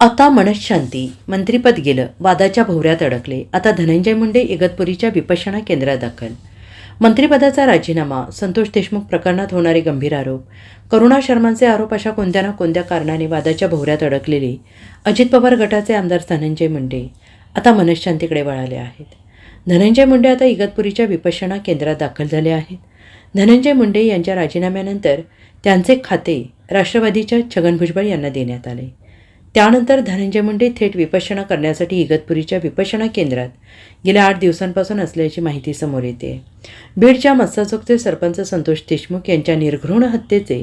आता मनशांती मंत्रीपद गेलं. वादाच्या भोवऱ्यात अडकले. आता धनंजय मुंडे इगतपुरीच्या विपशना केंद्रात दाखल. मंत्रिपदाचा राजीनामा. संतोष देशमुख प्रकरणात होणारे गंभीर आरोप. करुणा शर्मांचे आरोप अशा कोणत्या ना कोणत्या कारणाने वादाच्या भोवऱ्यात अडकलेले? अजित पवार गटाचे आमदार धनंजय मुंडे. आता मनशांतीकडे वळाले आहेत. धनंजय मुंडे आता इगतपुरीच्या विपशना केंद्रात दाखल झाले आहेत. धनंजय मुंडे यांच्या राजीनाम्यानंतर त्यांचे खाते राष्ट्रवादीच्या छगन भुजबळ यांना देण्यात आले. त्यानंतर धनंजय मुंडे थेट विपश्यना करण्यासाठी इगतपुरीच्या विपश्यना केंद्रात गेल्या आठ दिवसांपासून असल्याची माहिती समोर येते. बीडच्या मत्साचोकचे सरपंच संतोष देशमुख यांच्या निर्घृण हत्येचे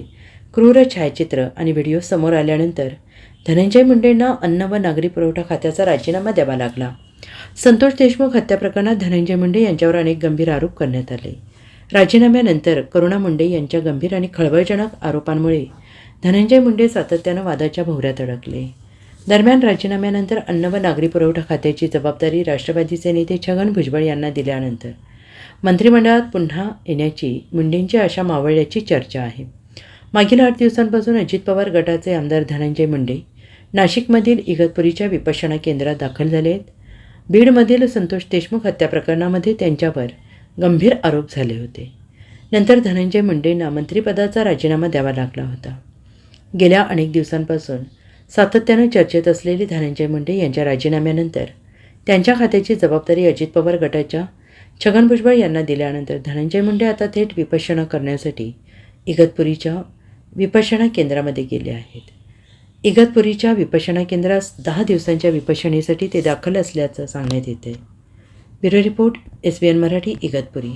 क्रूर छायाचित्र आणि व्हिडिओ समोर आल्यानंतर धनंजय मुंडेंना अन्न व नागरी पुरवठा खात्याचा राजीनामा द्यावा लागला. संतोष देशमुख हत्या प्रकरणात धनंजय मुंडे यांच्यावर अनेक गंभीर आरोप करण्यात आले. राजीनाम्यानंतर करुणा मुंडे यांच्या गंभीर आणि खळबळजनक आरोपांमुळे धनंजय मुंडे सातत्यानं वादाच्या भोवऱ्यात अडकले. दरम्यान राजीनाम्यानंतर अन्न व नागरी पुरवठा खात्याची जबाबदारी राष्ट्रवादीचे नेते छगन भुजबळ यांना दिल्यानंतर. मंत्रिमंडळात पुन्हा येण्याची मुंडेंची आशा मावळल्याची चर्चा आहे. मागील आठ दिवसांपासून अजित पवार गटाचे आमदार धनंजय मुंडे नाशिकमधील इगतपुरीच्या विपश्यना केंद्रात दाखल झाले आहेत बीडमधील संतोष देशमुख हत्या प्रकरणामध्ये त्यांच्यावर गंभीर आरोप झाले होते. नंतर धनंजय मुंडेंना मंत्रिपदाचा राजीनामा द्यावा लागला होता. गेल्या अनेक दिवसांपासून सातत्यानं चर्चेत असलेले धनंजय मुंडे यांच्या राजीनाम्यानंतर त्यांच्या खात्याची जबाबदारी अजित पवार गटाच्या छगन भुजबळ यांना दिल्यानंतर धनंजय मुंडे आता थेट विपश्यना करण्यासाठी इगतपुरीच्या विपश्यना केंद्रामध्ये गेले आहेत. इगतपुरीच्या विपश्यना केंद्रास दहा दिवसांच्या विपश्यनेसाठी ते दाखल असल्याचं सांगण्यात येते bureau report S B N Marathi Igatpuri.